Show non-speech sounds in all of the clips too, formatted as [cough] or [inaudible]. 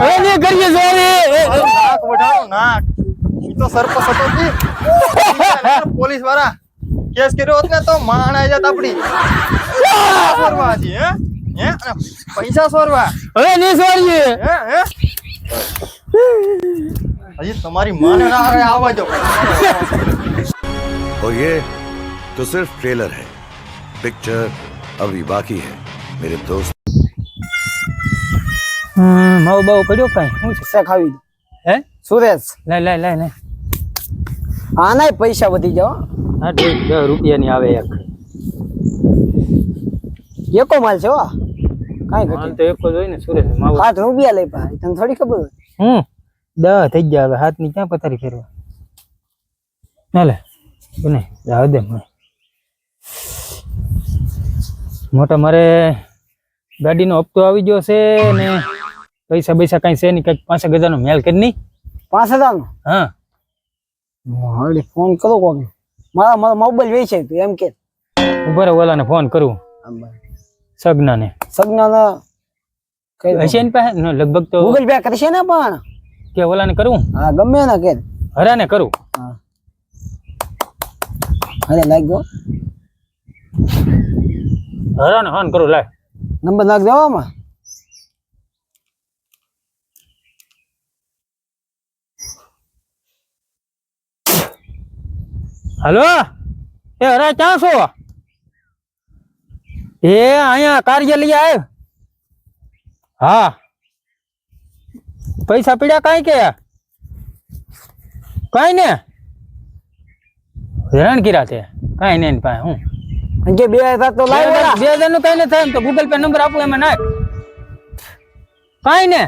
હવે ને કરીએ સોરી નાક વઢાડો નાક ઈ તો સરપંચ હતો તી પોલીસ વાળા કેસ કર્યો હોત ને તો માણ આઈ જાત આપડી સોરવા હતી હે હે અને પૈસા સોરવા હવે ને સોરીએ હે હે હજી તમારી માને ના આવે આવવા દો और ये तो सिर्फ ट्रेलर है पिक्चर अभी बाकी है मेरे दोस्त હમ માવો બાવો પડ્યો કાંઈ? શું છે? ખાવી આવી હે? સુરેશ. લાય લાય લાય લાય. આના પૈસા વધી જાવ હા. તો દસ રૂપિયાની આવે એક. એકો માલ છે હો. કાંઈ માલ તો એક જ હોય ને સુરેશ માવો. સાત રૂપિયા લઈ પા. તને થોડી ખબર હોય? હું દસ થઈ ગયા હવે હાથની ક્યાં પથારી ફેરવા? ના લે બને જાવ દે મને. મોટા મારે ગાડીનો હપ્તો આવી ગયો છે ને પૈસા પૈસા કઈ છે નહીં કંઈક પાંચ હજારનો મેલ કરી નહીં. પાંચ હજાર નો હા હવે ફોન કરો કોક મારા મારો મોબાઈલ વેચાય તું એમ કે. ઊભા રહો ઓલાને ફોન કરું. સગનાને. સગના હશે ને પાસે? લગભગ તો ગૂગલ પે કરશે ને પણ. કે ઓલાને કરું? હા ગમે ને કે. હરાને કરું. હા. અરે લાગ ગયો હરાને ફોન કરું લાય. નંબર નાખ દેવો હલો? એ હરા ક્યાં છો? એ અહીંયા કાર્યાલય આવ હા. પૈસા પીડ્યા કાંઈ કે? કાંઈ ને? હેરાન કર્યા તે. કાંઈ નહીં એની પાસે હું? અને જે બે હજાર તો બે લાવ હજાર બે હજારનું કાંઈ નહીં થાય એમ તો ગૂગલ પે નંબર આપું એમાં નાખ. કાંઈ ને?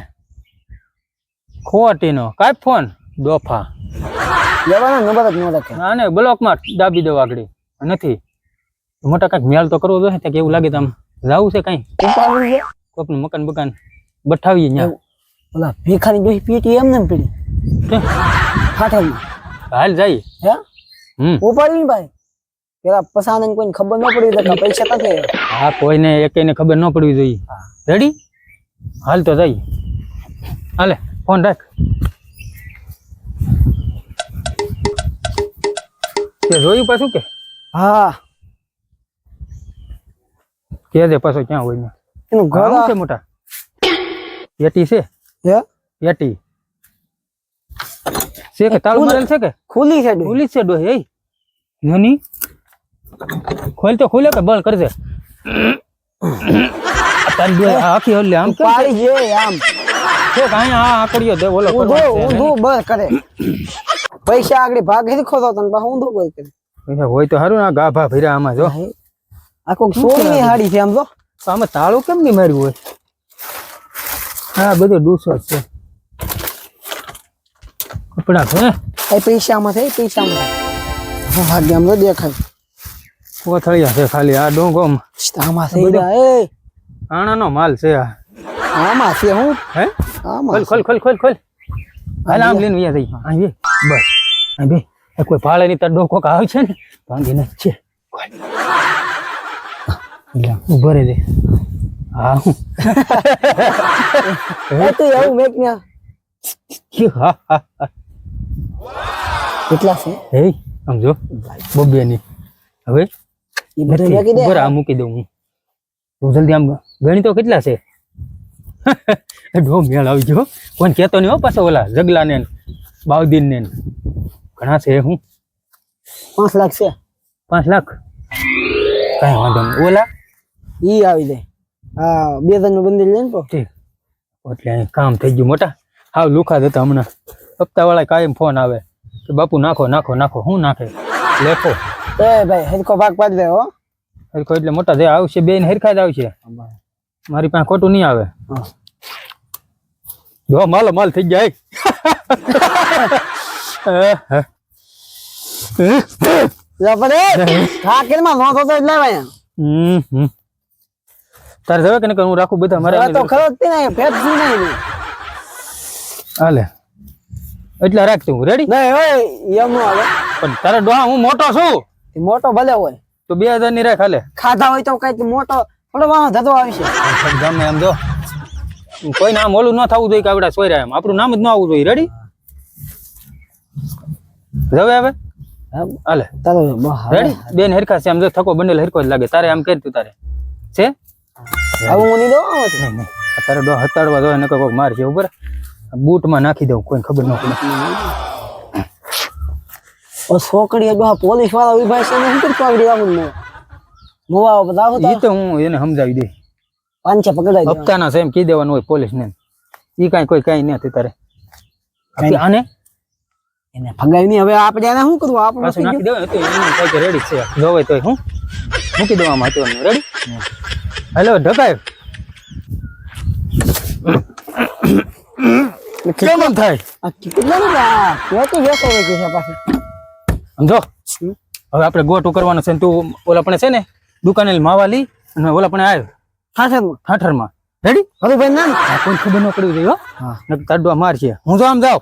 ખોટીનો. કાંઈ ફોન? ડોફા. લેવાનો નંબર જ ન લખે. આને બ્લોકમાં દાબી દો આગળી. નથી. મોટા કાંઈક મેળ તો કરવો જોઈએ કે એવું લાગે તો આમ જાવું છે કાંઈ. કોકનું મકાન બકાન બઠાવીએ ત્યાં ઓલા ભીખાની ડોહી પીટી એમ ને પીડી. ફાટેલી હાલ જાય. હે? ઉપાડી ને ભાઈ. પેલા પસાને કોઈને ખબર ન પડી તો પૈસા ક્યાંથી હા કોઈને એકેયને ખબર ન પડવી જોઈએ. રેડી હાલ તો જાય. હાલે ફોન રાખ. તે જોયું પાછું કે? હા. કે દે પાછો ક્યાં હોય ને? એનું ઘર ઘર છે મોટા? પેટી છે? હે? પેટી. છે કે તાળું મારેલ છે કે? ખુલ્લી છે ડોહી. પોલીસ છે ડોહી એ નાની? ખોલ તો ખોલે કે બંધ કરજે. તારી ડોહી આ આખી હલ્લે આમ કેમ પાડી જે આમ. છે કે અહીંયા આ આકડીઓ દે બોલો ઊંધું ઊંધું બસ કરે. પૈસા આગળ ભાગ હેરખો તો તને પાછું ઊંધું બસ કરે. પૈસા હોય તો સારું ના ગાભા ભર્યા આમાં જો. આ કોક સોની હાડી છે આમ તો તો આમાં તાળું કેમ નહીં માર્યું હોય? હા બધું ડૂસો જ છે. કપડા છે એ પૈસામાં છે એ પૈસામાં હા ભાગ્ય આમ તો દેખાય. કોથળિયા છે ખાલી આ ડોંગો આમાં. છે ઈરા, એ. આણાનો માલ છે આ. આમાં છે હું? હે? આમાં ખોલ ખોલ ખોલ ખોલ ખોલ. હાલ આમ લઈને વ્યા જઈ. અહીં બે બસ. અહીં બે કોઈ ભાળે ની તાર ડોકો આવે છે ને ભાંગીને છે. ઊભો દે હા હું. [laughs] તો એવું મેક હા હા હા. કેટલા છે? હે સમજો બબ્બે ની હવે બરાબર આ મૂકી દઉં હું. તું જલ્દી આમ ગણી તો કેટલા છે? [laughs] ઢો મેળ આવી ગયો કોણ કેતો નહીં હો પાછો ઓલા જગલા ને બાવદીન ને ઘણા છે હું? પાંચ લાખ છે. પાંચ લાખ? કઈ વાંધો નહીં. ઓલા? ઈ આવી જાય. હા બે ત્રણનું બંધી લઈને તો ઠીક. એટલે કામ થઈ ગયું મોટા. હાવ લુખા હતા હમણાં. હપ્તાવાળા કાયમ ફોન આવે કે બાપુ નાખો નાખો નાખો. હું નાખે? લેખો. એ ભાઈ હરખો ભાગ પાડી દે હો. હરખો એટલે મોટા જે આવશે બેન હરખા જ આવશે. મારી પાસે ખોટું નહીં આવે. જો માલો માલ થઈ જાય [laughs] તારે જવે કે હું રાખું બધા મારે તો ખરો જ નહીં પેટ શું નહીં હાલે એટલે રાખ તું રેડી નહીં હોય એમ નો પણ તારે ડોહા હું મોટો છું. મોટો ભલે હોય. તો બે હજારની રાખ હાલે. ખાધા હોય તો કંઈક મોટો થોડો વાહ ધતો આવશે ગામે આમ જો. કોઈ નામ ઓલું ન થવું જોઈએ કે આવડા સોયરા એમ. આપણું નામ જ ન આવવું જોઈએ રેડી જવે હવે હાલે તારો બહ રેડી બેન હરખા છે આમ જો થકો બંડેલ હરખો જ લાગે. તારે આમ કે તું તારે. છે? હવે હું નહીં દઉં? આમાંથી. નહીં નહીં. તારે ડો હતાડવા જોઈએ નકર કોઈક માર છે ઉપર બૂટમાં નાખી દઉં કોઈ ખબર ન પડે. ઓ છોકરી ડોહા પોલીસવાળા ઊભા છે ને શું કરી પકડી રાખું ને મોવા બધા એ તો હું એને સમજાવી દઈ પાંચે પકડાઈ દેવાના. હપ્તાના છે એમ કહી દેવાનું હોય પોલીસ ને એ કાંઈ કોઈ કાંઈ નથી તારે. આપી આને? એને ભગાવી નહીં. હવે આપણે એને શું કરવું આપણે પાછું નાખી દેવાય તો એને કહે કે રેડી છે જોવે તોય હું મૂકી દેવામાં હતું રેડી હેલો ઢકાય. [coughs] કેમ થાય? આ કેટલા ને આ કેતી બેસો હોય છે પાછી. સમજો? હવે આપણે ગોટું કરવાનું છે ને તું ઓલા પણ છે ને દુકાને માવા લઈ અને ઓલા પણ આવ્યો ખાસે ઠાઠરમાં રેડી હવે ભાઈ ના કોઈ ખબર ન પડવી જોઈએ હા. નકર તાડવા માર છે. હું જો આમ જાઉં.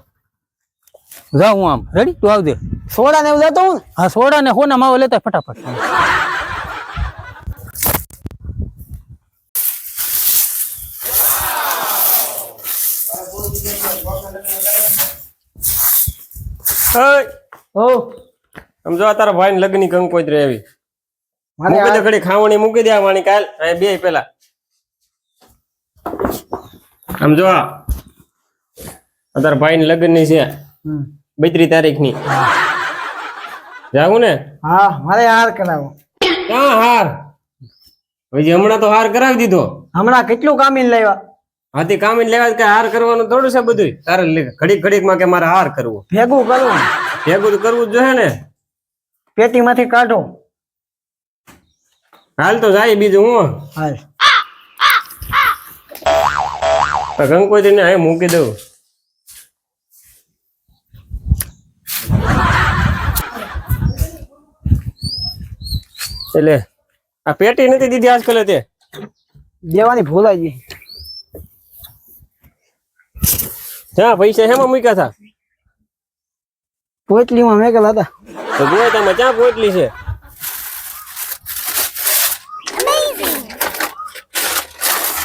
જાઉં હું આમ. રેડી તું આવજે. સોડા ને એવું લેતો હું. હા સોડા ને હોના માવો લેતા ફટાફટ. સમજો આ તારા ભાઈ લગ્નની કંકોત્રી આવી. મૂકી દે ઘડી ખાવણી મૂકી દે વાણી કાલ. બે પેલા. સમજો તારા ભાઈ ની લગ્નની છે. બેત્રી તારીખની જાવું ને હા મારે હાર કરાવો. ક્યાં હાર? હજી હમણાં તો હાર કરાવી દીધો. હમણાં કેટલું કામીન લાવ્યા? હાથી કામી લેવા કે હાર કરવાનું થોડું છે બધું તારે ઘડીક ઘડીકમાં કે મારે હાર કરવો. ભેગું કરવું. ભેગું તો કરવું જ જોઈએ ને. પેટીમાંથી કાઢો. હાલ તો જાય બીજું હું. હાલ. કંકોત્રી ને મૂકી દઉં. એટલે આ પેટી નથી દીધી આજકાલ તે. દેવાની ભૂલાઈ ગઈ. હા પૈસા હેમાં મૂક્યા હતા? પોટલીમાં મેકેલા હતા. તો ગોય તમે ક્યાં પોટલી છે?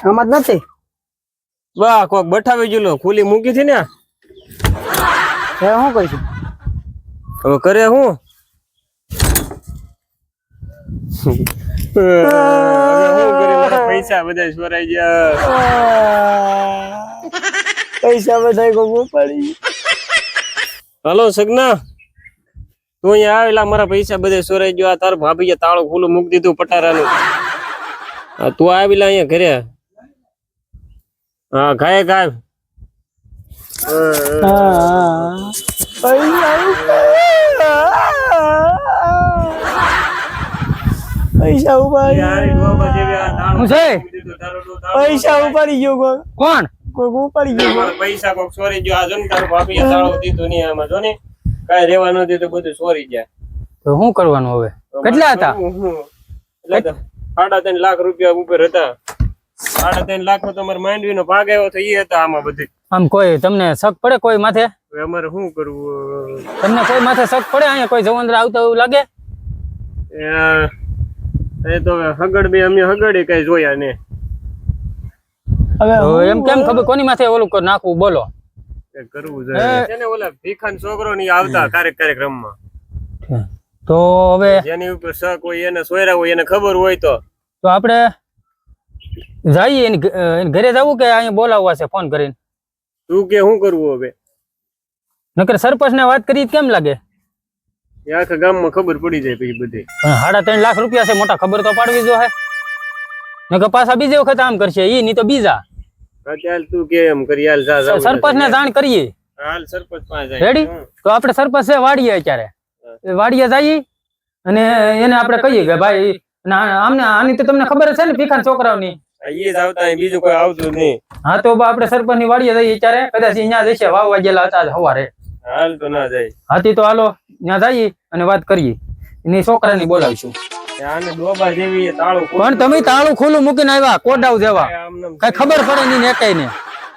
આમાં જ નથી. વાહ કોક બઠાવી ગયેલો. ખુલી મૂકી હતી ને હવે શું કરીશું? હવે કરે હું? પૈસા બધા ચોરાઈ ગયા પૈસા બધા પડી. હલો સગના. તું અહીંયા આવેલા મારા પૈસા બધા ચોરાઈ ગયો. આ તાર ભાભીએ તાળું ખુલ્લું મૂકી દીધું પટારાનું. તું આવેલા અહીંયા ઘરે? હા ખાય ગાય પૈસા ઉપાડી છે? પૈસા ઉપાડી ગયો કોણ? કોઈ ઉપાડી ગયો પૈસા કોક ચોરી ગયો. આ જો તાર ભાભીએ તાળું દીધું નહીં આમાં જો ને. કાંઈ રહેવા ન દીધું બધું ચોરી ગયા તો શું કરવાનું હવે? કેટલા હતા? સાડા ત્રણ લાખ રૂપિયા ઉપર હતા. સાડા ત્રણ લાખ નો તમારે માંડવી નો ભાગ આવ્યો તો એ હતા આમાં બધી. આમ કોઈ તમને શક પડે કોઈ માથે? અમારે શું કરવું? તમને કોઈ માથે શક પડે? અહીંયા કોઈ જવંદર આવતા એવું લાગે? એ તો હગડ બે અમે હગડે કઈ જોયા ને. હવે એમ કેમ ખબર કોની માથે ઓલું નાખવું? બોલો. કરવું જોઈએ. છે ઓલા ભીખાન છોકરો ની આવતા કાર્યક કાર્યક્રમમાં. તો હવે જેની ઉપર શક હોય એને સોયરા હોય એને ખબર હોય તો. તો આપણે જઈએ એની ઘરે જવું કે અહીંયા બોલાવવા છે ફોન કરીને? તું કે શું કરવું હવે? નકર સરપંચ ને વાત કરી કેમ લાગે? એ આખા ગામમાં ખબર પડી જાય પછી બધી. પણ સાડા ત્રણ લાખ રૂપિયા છે મોટા ખબર તો પાડવી જો હે નકર પાછા બીજી વખત આમ કરશે ઈ નહીં તો બીજા. ચાલ તું કે એમ કરી હાલ જા જા સરપંચ ને જાણ કરીએ. હાલ સરપંચ પાસે જાય. રેડી તો આપણે સરપંચ છે વાડીએ અત્યારે. એ વાડીએ જઈએ અને એને આપણે કહીએ કે ભાઈ ના આમને આની તો તમને ખબર જ છે ને ભીખાન છોકરાઓની. આ જ આવતા બીજું કોઈ આવતું નહીં. હા તો બા આપણે સરપંચની વાડીએ જઈએ ત્યારે કદાચ અહીંયા જશે વાવવા ગયેલા હતા સવારે. હાલ તો ના જાય. હાથી તો હાલો ત્યાં જઈએ અને વાત કરીએ. એની છોકરાની બોલાવીશું. એ આને ડોબા જેવી એ તાળું ખોટું પણ તમે તાળું ખુલ્લું મૂકીને આવ્યા કોડાવ જેવા. કઈ ખબર પડે નહીં ને કઈ ને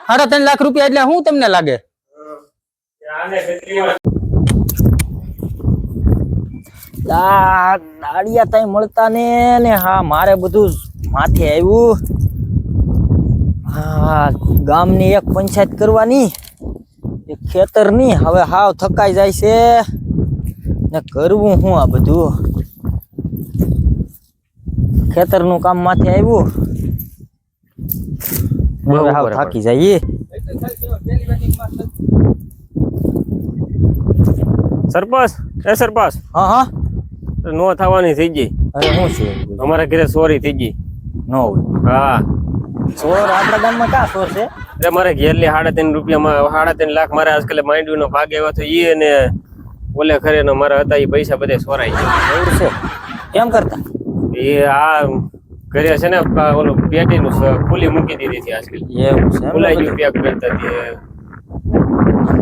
સાડા ત્રણ લાખ રૂપિયા એટલે શું તમને લાગે? આને કેટલી દાડિયા તઈ મળતા ને ને હા મારે બધું માથે આવ્યું. હા ગામની એક પંચાયત કરવાની. એક નહીં હવે હાવ થકાઈ જાય છે. ને કરવું હું આ બધું? ખેતરનું કામ માથે આવ્યું. હાવ થાકી જઈએ સરપંચ એ સરપંચ. હા હા. નો થવાની થઈ ગઈ. અરે શું છે? અમારા ઘરે સોરી થઈ ગઈ. નો હોય. હા. ચોર આપણા ગામમાં ક્યાં ચોર છે? એટલે મારે ઘેરલી સાડા ત્રણ રૂપિયામાં સાડા ત્રણ લાખ મારે આજકાલ માંડવી નો ભાગ એવા તો ઈ અને ઓલે ખરે ને મારા હતા એ પૈસા બધે ચોરાઈ ગયા. એવું છે? કેમ કરતા? એ આ ઘરે છે ને ઓલું પેટી નું ખુલ્લી મૂકી દીધી હતી આજકાલ. એવું છે ખુલાઈ ગયું પેક કરતા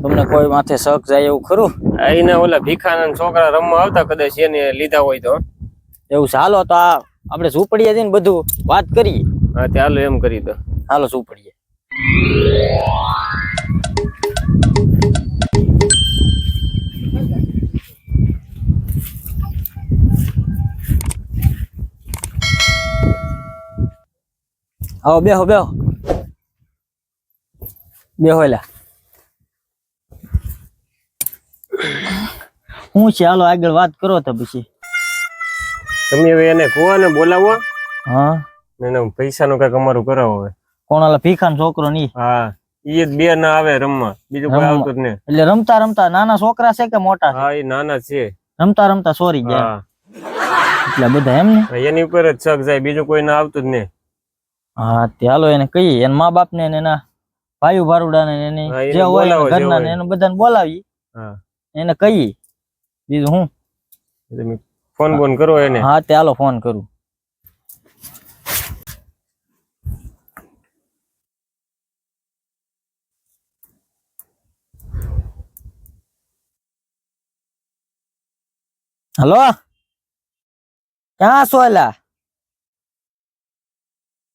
તમને કોઈ માથે શક જાય એવું ખરું? આઈને ઓલા ભીખાના છોકરા રમવા આવતા કદાચ એને લીધા હોય તો. એવું ચાલો તો આ આપણે ઝૂંપડીએ જઈને બધું વાત કરીએ. હા ચાલો એમ કરી દો. હાલો ઝૂંપડીએ આવો બેહો બેહો. બેહો એલા. હું છે? હાલો આગળ વાત કરો તો પછી. તમે હવે એને કુવાને બોલાવો. હા. ને પૈસા પૈસાનું કંઈક અમારું કરાવો હવે. કોણ ઓલા ભીખાન છોકરો ની હા ઈ જ બે ના આવે રમવા. બીજું કોઈ આવતું જ નહીં. એટલે રમતા રમતા નાના છોકરા છે કે મોટા હા એ નાના છે. રમતા રમતા સોરી ગયા. એટલે બધા એમ ને? એની ઉપર જ શક જાય બીજું કોઈ ના આવતું જ નહીં. હા તે હાલો એને કહીએ. એના મા બાપ ને ને એના ભાઈ ભારુડા ને એની જે હોય ઘરના ને એને બધાને બોલાવી. હા. એને કહીએ. બીજું હું? તમે ફોન બોન કરો એને. હા તે હાલો ફોન કરું. હલો? ક્યાં છો એલા?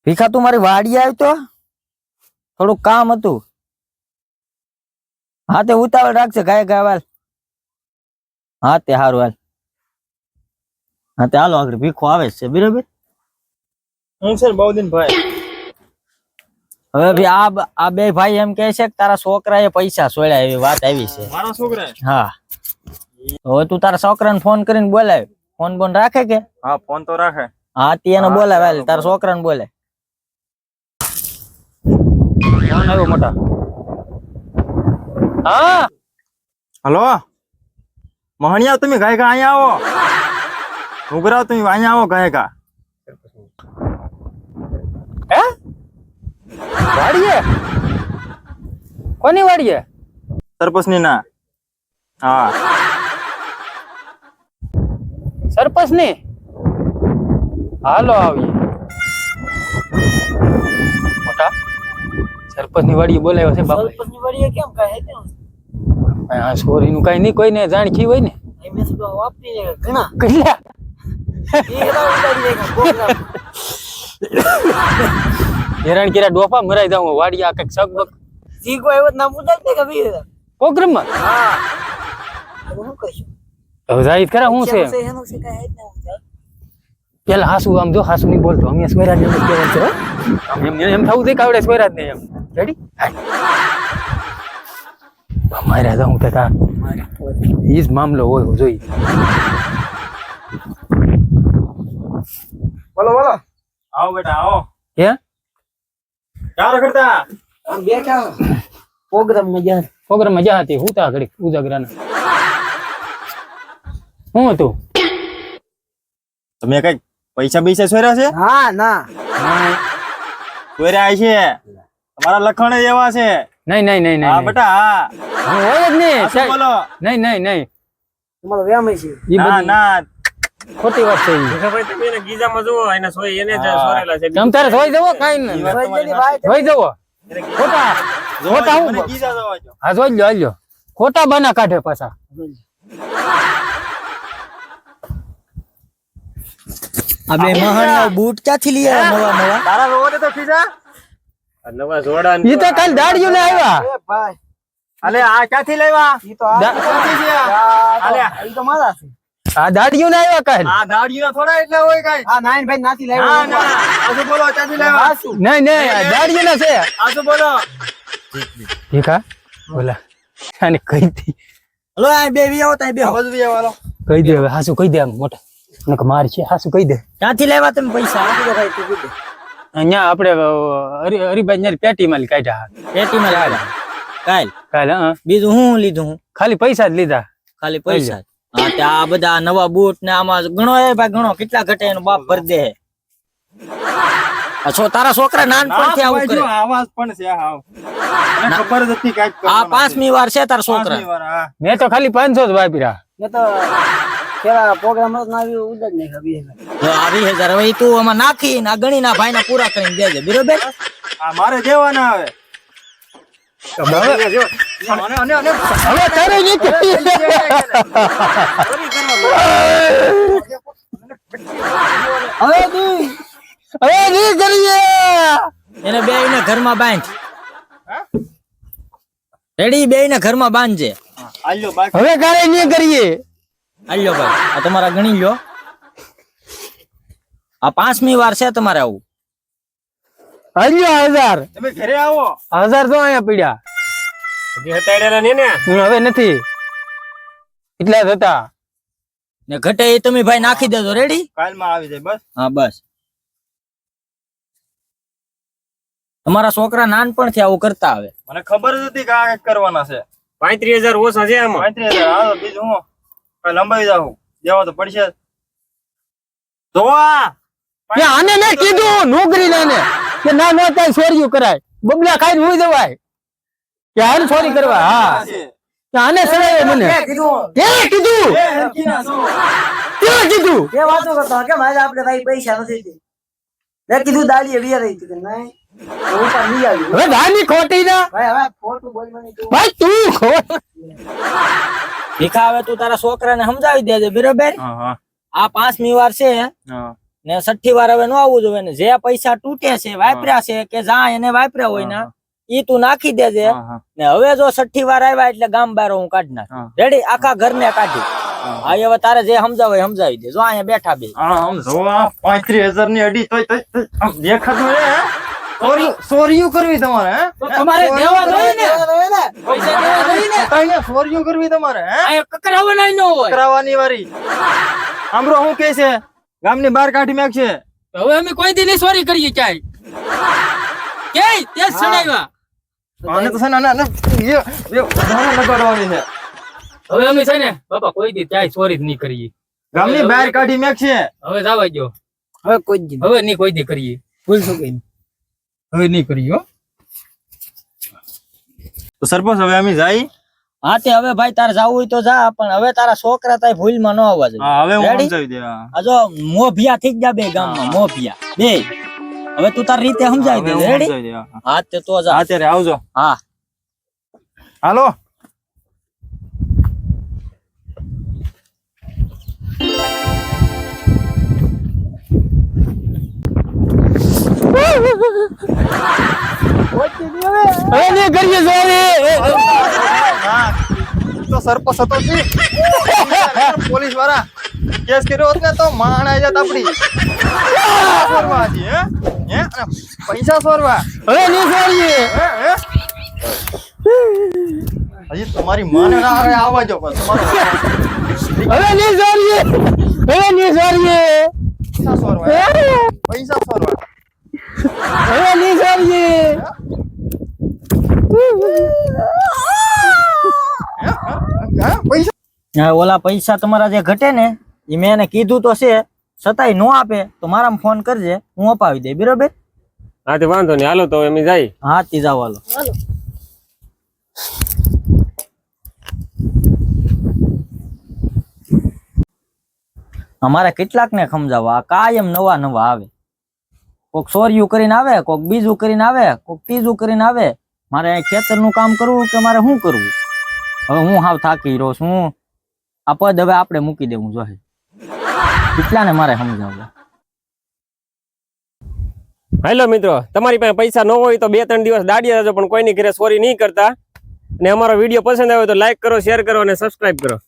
ભીખા તું મારી વાડી આવ્યો તો? થોડુંક કામ હતું. હા તે ઉતાવળ રાખજે ગાય ગાય વાલ હા તે સારું હાલ. હા તે હાલો આગળ ભીખો આવે છે બરાબર? હું છે બહુદીન ભાઈ. હવે ભઈ આ આ બે ભાઈ એમ કહે છે કે તારા છોકરાએ પૈસા સોળ્યા એવી વાત આવી છે. મારા છોકરા હા. હવે તું તારા છોકરાને ફોન કરીને બોલાય. ફોન બોન રાખે કે? હા ફોન તો રાખે. હા તે એને બોલાવ હાલ તારા છોકરાને બોલે ફોન આવ્યો મોટા? હા? હલો? મહણિયા તમે ગાય ગા અહીંયા આવો. ઉઘરાવ તમે અહીંયા આવો ગાય ગા હે? વાડીએ? કોની વાડીએ? સરપસની ના. હા. સરપંચ ને? હાલો આવીએ. મોટા સરપંચની વાડીએ બોલાવ્યો છે બાપા. કેમ કહે આ છોરી નું કઈ નહીં કોઈને જાણકી હોય ને? ઘણા. કેટલા હેરાન કર્યા ડોફા મરાઈ જાઉં વાડી આ કંઈક સગબગ શીખો એવો નામ ઉડાડતે કે ભી પ્રોગ્રામમાં હું કહીશું? હવે જાહિર ખરા હું છે? છે પેલા હાસુ આમ જો હાસુ નહીં બોલતો. અમે સ્વૈરાજ ને કહેવાય છે એમ એમ થવું કે સ્વૈરાજ ને એમ. રેડી માર્યા જાઉં કે કા ઈ જ મામલો હોય હું જોઈ. બોલો બોલો. આવો બેટા આવો. હે? ક્યાં કરતા? આમ બેઠા. પ્રોગ્રામમાં ગયા. પ્રોગ્રામ મજા હતી. હું તા ઘડી ઉજાગરાના. શું હતું? તમે કઈ પૈસા બૈસા સોર્યા છે? હા. ના સોર્યા છે? તમારા લખણ એવા છે. નહીં નહીં નહીં હા નહીં બેટા હા. હું હોય જ નહીં. બોલો? નહીં નહીં નહીં. તમારો વ્યામ છે. ના ના. ખોટી વાત છે તમે એને ગીજામાં જુઓ એને સોય એને જ સોરેલા છે. તમ તારે જોઈ જવો કાઈ નહીં તમારી જવો. ખોટા. ખોટા હું ગીજા જોવા દ્યો. હા જોઈ લ્યો લ્યો. ખોટા બના કાઢે પાછા. આ બે મહાન બૂટ ક્યાંથી લઈ આવ્યા નવા નવા? તારા રોડ તો ખીજા નવા જોડા ઈ તો કાલ દાડિયો ને આવ્યા. ભાઈ. અલે આ ક્યાંથી લાવ્યા ઈ તો આ આ? ઈ તો મારા છે. આ દાડિયો ને આવ્યા કાલ. આ દાડિયો થોડા એટલે હોય કાઈ. આ નાઈન ભાઈ નાથી ના ના. આજુ બોલો ક્યાંથી લેવા નહીં નહીં દાડિયો ના છે. આજુ બોલો. ભીખા બોલા. આને કહી દી. હલો આ બે વી આવો તા બે હજુ બી વાલો કહી દે હવે હાસુ કહી દે આમ મોટા. નક માર છે હાસુ કહી દે. ક્યાંથી લેવા તમે પૈસા? આપી દો ભાઈ તું કીધું અહીંયા આપણે હરી હરીભાઈ ને પેટી માલ કાઢ્યા પેટીમાં હાલ કાલ? કાલ હા. બીજું હું લીધું હું? ખાલી પૈસા જ લીધા. ખાલી પૈસા હા તે આ બધા નવા બૂટ ને આમાં ગણો એ ભાઈ ગણો કેટલા ઘટે એનો બાપ ભર દે. છો તારા છોકરા નાનપણથી આવું કરે. આવાજ પણ છે હાવ ખબર જ હતી કાંઈક આ પાંચમી વાર છે તારા છોકરા. મેં તો ખાલી પાંચસો જ વાપર્યા. મેં તો કેવા પ્રોગ્રામ ના આવ્યો ઉડજ નહીં ખબર આવી હજાર હવે તું આમાં નાખી ના ગણી ના ભાઈ ના પૂરા કરીને દેજે બરોબર? આ મારે દેવાના આવે અને- અને- અને- હવે તારે હવે તું હવે નહીં કરીએ એને બે ને ઘરમાં બાંધ. રેડી બે ને ઘરમાં બાંધજે. હવે કારે નહીં કરીએ. આલ્યો ભાઈ આ તમારા ગણી લ્યો. આ પાંચમી વાર છે તમારે આવું. હલ્યો હજાર. તમે ઘરે આવો. હજાર તો અહીંયા પીડ્યા. હજી હટાડેલા નહીં ને? હું હવે નથી. એટલા જ હતા. ને ઘટે એ તમે ભાઈ નાખી દેજો રેડી કાલમાં આવી જાય બસ. હા બસ. તમારા છોકરા નાનપણથી આવું કરતા આવે. મને ખબર જ હતી કે આ કરવાના છે. પાંત્રીસ હજાર ઓછા છે આમાં. પાંત્રીસ હજાર બીજું હું? લંબાવી જાઉં. દેવા તો પડશે. જોવા આને મેં કીધું નોકરી લઈને કે ના ના ત્યાં સોર્યું કરાય. બબલા ખાઈને હુઈ દેવાય કે હાલ સોરી કરવા હા. કે આને સડાય મને. કે કીધું? કે કીધું. એ વાતો કરતો કે મારે આપણે ભાઈ પૈસા નથી દે મેં કીધું દાડીએ વીએ રહી હતી કે નહીં? હવે ધાની ખોટી ના. ભાઈ હવે ખોટું ભાઈ તું ખોટ. ભીખા હવે તું તારા છોકરાને સમજાવી દેજે બરોબર? આ પાંચમી વાર છે ને છઠ્ઠી વાર હવે ન આવવું જોઈએ ને. જે પૈસા તૂટે છે વાપર્યા છે કે જા એને વાપર્યા હોય ને ઈ તું નાખી દેજે. ને હવે જો છઠ્ઠી વાર આવ્યા એટલે ગામ બાર હું કાઢી નાખ. રેડી આખા ઘરને કાઢી. હા. હવે તારે જે સમજાવે સમજાવી દે. જો અહીંયા બેઠા બે પાંત્રીસ હજારની આમ દેખાતું ચોરીયું કરવી તમારે તમારે દેવા જોઈએ ને? પૈસા દેવા જોઈએ ને. તાઈને ચોરીયું કરવી તમારે હે? આ નો હોય. કરાવવાની વારી. આમરો હું કે છે? ગામની બહાર કાઢી મેક છે હવે અમે કોઈ દી નહીં સોરી કરીએ ક્યાંય? કે તે જ સડાવ્યા આને તો છે ના આને એ- એ વધારે લગાડવાની છે. હવે અમે છે ને બાપા કોઈ દી ક્યાંય સોરી જ નહીં કરીએ. ગામની બહાર કાઢી મેક છે હવે જવા દો હવે કોઈ જ હવે નહીં કોઈ દી કરીએ. ભૂલશું કઈ હવે નહીં કરીએ તો સરપંચ હવે અમે જાય? હા તે હવે ભાઈ તારે જવું હોય તો જા પણ હવે તારા છોકરા તારી ભૂલમાં ન આવવા જોઈએ. હા હવે હું સમજાવી દે હા. જો મોભિયા થઈ જા બે ગામમાં મોભિયા. બે. હવે તું તારી રીતે સમજાવી દે રેડી હા. હા તે તો જા. હા ત્યારે આવજો. હા. હાલો. હવે નહીં કરીએ સોરી તો સરપંચ હતો પોલીસવાળા કેસ કર્યો હોત ને તો માણ જાત આપડી સોરવા હે? હે? પૈસા સોરવા હવે નહીં સોરીએ? હજી તમારી માને ના આવે આવવા જો હવે નહીં સોરીએ હવે નહીં સોરીએ પૈસા સોરવા પૈસા સોરવા હવે નહીં સોરીએ હે? હે? પૈસા હા, ઓલા પૈસા તમારા જે ઘટે ને એ મેં એને કીધું તો છે. છતાંય નો આપે તો મારામાં ફોન કરજે હું અપાવી દે બરોબર? હા તે વાંધો નહીં હાલો તો અમે જાય હા તી જાઓ હાલો. અમારે કેટલાક ને સમજાવવા? આ કાયમ નવા નવા આવે. કોક સોરિયું કરીને આવે, કોક બીજું કરીને આવે, કોક ત્રીજું કરીને આવે. મારે ખેતરનું કામ કરવું કે મારે શું કરવું? હવે હું હાવ થાકી રહ્યો છું આ પદ હવે આપણે મૂકી દેવું જોઈએ. કેટલા ને મારે સમજાવવા. હેલો મિત્રો, તમારી પાસે પૈસા ન હોય તો બે ત્રણ દિવસ દાડિયા જજો પણ કોઈની ઘરે સોરી નહીં કરતા. અને અમારો વીડિયો પસંદ આવ્યો તો લાઈક કરો શેર કરો અને સબસ્ક્રાઈબ કરો.